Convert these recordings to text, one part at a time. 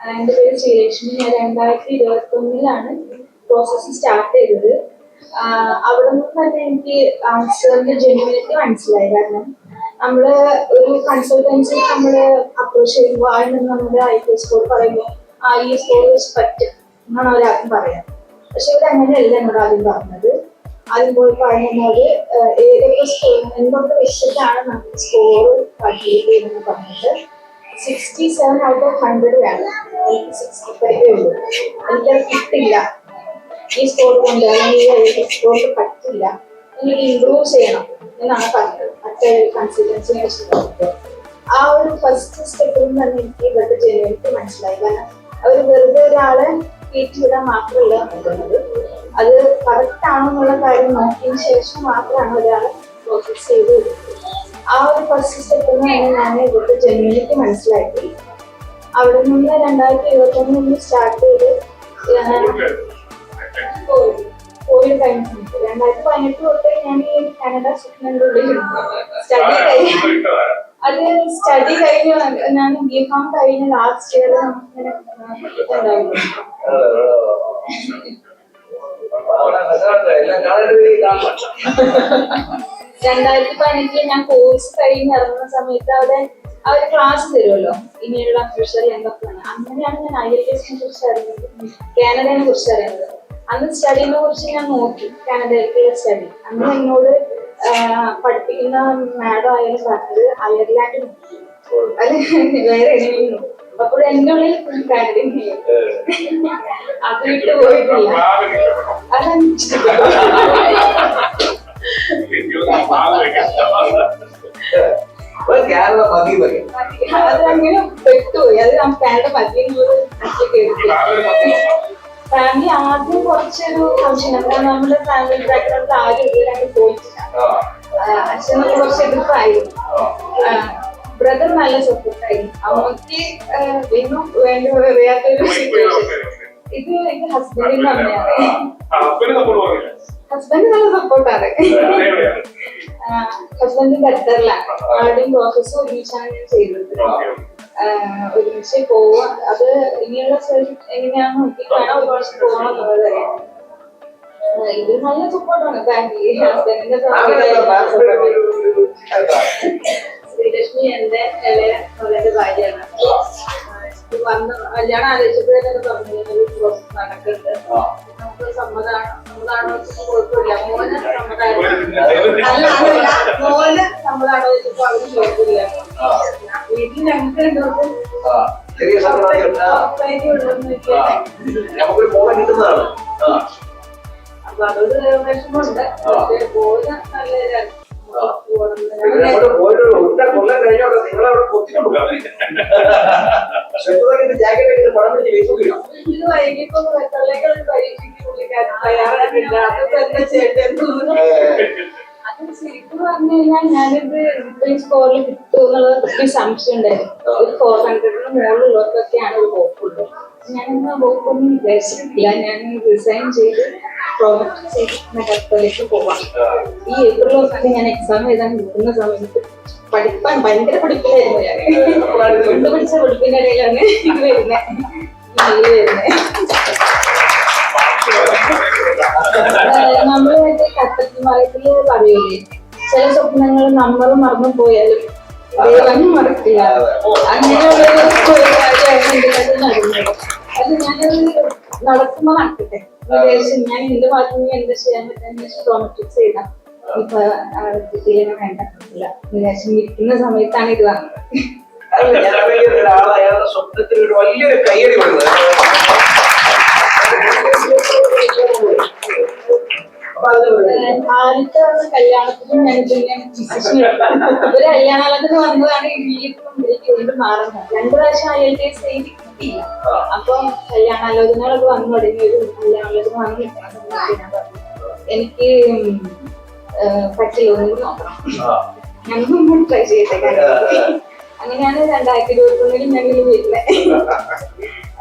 എന്റെ പേര് ശ്രീലക്ഷ്മി ഞാൻ രണ്ടായിരത്തി ഇരുപത്തി ഒന്നിലാണ് പ്രോസസ്സ് സ്റ്റാർട്ട് ചെയ്തത് അവിടെ നിന്ന് തന്നെ എനിക്ക് ആൻസറിന്റെ ജെന്യൂനിറ്റി മനസ്സിലായി. കാരണം നമ്മൾ ഒരു കൺസൾട്ടൻസി നമ്മൾ അപ്രോച്ച് ചെയ്യുമ്പോൾ അതിൽ നിന്ന് നമ്മുടെ ഐ ടി സ്കോർ പറയുമ്പോൾ ആ ഈ സ്കോർ വെച്ച് പറ്റും എന്നാണ് അവരാദ്യം പറയാം പക്ഷെ ഇവിടെ അങ്ങനെയല്ല എന്നോട് ആദ്യം പറഞ്ഞത്. ആദ്യം പോയി പറയുന്നത് ഏതൊക്കെ സ്കോർ എന്തൊക്കെ വിഷയത്താണ് നമുക്ക് സ്കോർ കാൽക്കുലേറ്റ് ചെയ്യുന്നത് പറഞ്ഞിട്ട് sixty seven out of hundred വേണം. എനിക്ക് സിക്സ്റ്റി ഫൈവ് ഉള്ളൂ എനിക്കത് കിട്ടില്ല. ഈ സ്കോർ കൊണ്ട് അല്ലെങ്കിൽ ഈ പറ്റില്ല. എനിക്ക് ഇമ്പ്രൂവ് ചെയ്യണം എന്നാണ് പറഞ്ഞത്. മറ്റേ കൺസിസ്റ്റൻസിനെ വെച്ച് പറഞ്ഞത് ആ ഒരു ഫസ്റ്റ് സ്റ്റെപ്പിൽ നിന്ന് തന്നെ എനിക്ക് ഇവരുടെ ജനുവനിക്ക് മനസ്സിലായി. കാരണം അവർ വെറുതെ ഒരാളെ കയറ്റിവിടാൻ മാത്രമല്ല നോക്കുന്നത് അത് കറക്റ്റ് ആണെന്നുള്ള കാര്യം നോക്കിയതിന് ശേഷം മാത്രമാണ് ഒരാളെ പ്രോസസ് ചെയ്ത് കൊടുക്കുന്നത് ആ ഒരു ഫസ്റ്റ് സ്റ്റെപ്പിൽ ഞാൻ ഇവിടുത്തെ ജനുവനിക്ക് മനസ്സിലാക്കി അവിടെ നിന്ന് രണ്ടായിരത്തി ഇരുപത്തി നിന്ന് സ്റ്റാർട്ട് ചെയ്ത് കോവിഡ് കഴിഞ്ഞിട്ടുണ്ട് രണ്ടായിരത്തി പതിനെട്ട് തൊട്ട് ഞാൻ ഈ കാനഡ ഉള്ളിൽ സ്റ്റഡി കഴിഞ്ഞു അത് സ്റ്റഡി കഴിഞ്ഞു ഞാൻ ബി ഫാം കഴിഞ്ഞ ലാസ്റ്റ് ഇയർ ഉണ്ടായിരുന്നു രണ്ടായിരത്തി പതിനെട്ടിൽ ഞാൻ കോഴ്സ് കഴിഞ്ഞ് ഇറങ്ങുന്ന സമയത്ത് അവിടെ ഒരു ക്ലാസ് തരുമല്ലോ. ഇനിയുള്ള ഫ്യൂച്ചർ എന്തൊക്കെയാണ്? അങ്ങനെയാണ് ഞാൻ ഐ എൽ എസിനെ കുറിച്ച് അറിയുന്നത്. കാനഡയെ കുറിച്ച് അറിയുന്നത്. അന്ന് സ്റ്റഡീനെ കുറിച്ച് ഞാൻ നോക്കി. കാനഡയിലേക്കുള്ള സ്റ്റഡി അന്ന് എന്നോട് ആ, പഠിപ്പിക്കുന്ന മാഡം ആയാലും പറഞ്ഞത് അയർലാൻഡ് അല്ല വേറെ എവിടെയും അപ്പോൾ എന്റെ ഉള്ളിൽ കാനഡയും അത് വിട്ടു പോയിട്ടില്ല അതാണ് ഇഷ്ടപ്പെട്ടു. കേരള മതി പറയും അതങ്ങനെ പെട്ടുപോയി അത് കാനഡ പറ്റിയെന്നുള്ളത് ഫാമിലി ആദ്യം കുറച്ചൊരു ഫംഗ്ഷൻ കാരണം നമ്മുടെ ഫാമിലി ബാക്ക്ഗ്രൗണ്ടിൽ ആരും ഇതുവരെ പോയിട്ടില്ല. ആ, അച്ഛനൊക്കെ കുറച്ച് എതിർപ്പായിരുന്നു ബ്രദർ നല്ല സപ്പോർട്ടായിരുന്നു അമ്മയ്ക്ക് വീണ്ടും വേണ്ട വയ്യാത്തൊരു സിറ്റുവേഷൻ ഇത് എന്റെ ഹസ്ബൻഡിന്റെ അമ്മയാണ് ഹസ്ബൻഡ് നല്ല സപ്പോർട്ടാണ് ഹസ്ബൻഡ് ഖത്തറിലാണ് ആരുടെയും പ്രോസസ്സ് ഒരുമിച്ചാണ് ഞാൻ ചെയ്തത് ഒരുമിച്ച് പോവാ. അത് ഇനിയുള്ള സ്ഥലം എങ്ങനെയാണെന്ന് നോക്കിയിട്ട് വേണം ഒരു പ്രാവശ്യം പോകണം എന്നുള്ളത് ഇത് നല്ല സപ്പോർട്ടാണ് ഫാമിലി ഹസ്ബൻഡിന്റെ ശ്രീലക്ഷ്മി ചെറിയ നമുക്കൊരു മോളെ കിട്ടുന്നതാണ്. അപ്പൊ അതൊരു നല്ല ജാക്കറ്റ് പണം പിടിച്ച് ഇത് വൈകിട്ട് വെത്തലേക്കുള്ള പരീക്ഷയ്ക്ക് പുള്ളിക്കാരൻ അതൊക്കെ എന്താ ചെയ്യേണ്ടതെന്ന് അത്. ശരിക്കും പറഞ്ഞു കഴിഞ്ഞാൽ ഞാനിത് ഇത്രയും സ്കോറിൽ കിട്ടും എന്നുള്ള ഒരു സംശയം ഉണ്ടായിരുന്നു. ഒരു ഫോർ ഹൺഡ്രഡിന് മുകളിലുള്ളവർക്കൊക്കെയാണ് ഒരു ഹോപ്പുള്ളൂ ഞാനെന്നാ ഹോപ്പൊന്നും വിചാരിച്ചിട്ടില്ല. ഞാൻ റിസൈൻ ചെയ്ത് പ്രോജക്ട് ചെയ്ത് കത്തലേക്ക് പോവാം ഈ ഏപ്രിൽ ഒക്കെ ഞാൻ എക്സാം എഴുതാൻ നിൽക്കുന്ന സമയത്ത് പഠിപ്പാൻ ഭയങ്കര പഠിപ്പിലായിരുന്നു ഞാൻ. കൊണ്ട് പഠിച്ച പഠിപ്പിന്റെ ഇടയിലാണ് ഇത് വരുന്നത്. മെയിൽ വരുന്നത്. നമ്മൾ മറ്റേ കട്ടത്തിൽ മറയത്തിൽ ചില സ്വപ്നങ്ങൾ നമ്മൾ മറന്നു പോയാലും ദൈവം മറക്കില്ല. അങ്ങനെയുള്ള അത് ഞാനത് നടക്കുമ്പോ നടക്കട്ടെ. വിദേശം ഞാൻ എന്റെ ഭാഗത്തു നിന്ന് എന്താ ചെയ്യാൻ പറ്റുന്ന ട്രോമറ്റിക്സ് ചെയ്താൽ ഇപ്പൊ കുട്ടികളെ വേണ്ട. വിദേശം ഇരിക്കുന്ന സമയത്താണ് ഇത് വന്നത്. സ്വപ്നത്തിൽ ഒരു വലിയൊരു കയ്യടി കൊടുക്കുന്നത് ആദ്യത്തെ കല്യാണത്തിന് ഞാൻ ഡിസിഷൻ ഒരു കല്യാണത്തിന് വന്നതാണ് വീണ്ടും മാറുന്നത്. രണ്ടു പ്രാവശ്യം ഐ എൽ ടി എസ് എഴുതി കിട്ടിയില്ല. അപ്പൊ കല്യാണാലോചനകളൊക്കെ വന്നു തുടങ്ങി. ഒരു കല്യാണാലോചന വന്നു ഞാൻ എനിക്ക് പറ്റില്ല ഒന്നും നോക്കണം. ഞങ്ങൾ ട്രൈ ചെയ്യട്ടെ. അങ്ങനെയാണ് രണ്ടായിരത്തി ഇരുപത്തി ഒന്നിൽ ഞങ്ങൾ വീട്ടിലെ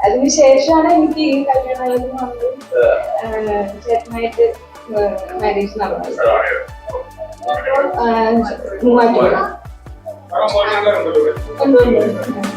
അതിനുശേഷമാണ് എനിക്ക് ഈ കല്യാണാലോചന വന്നത്. ചേട്ടനായിട്ട് മാരേജ് നടന്നത് ഏഹ്, മൂവാറ്റുപുഴ ഉണ്ട്, ഉണ്ട്, ഉണ്ട്.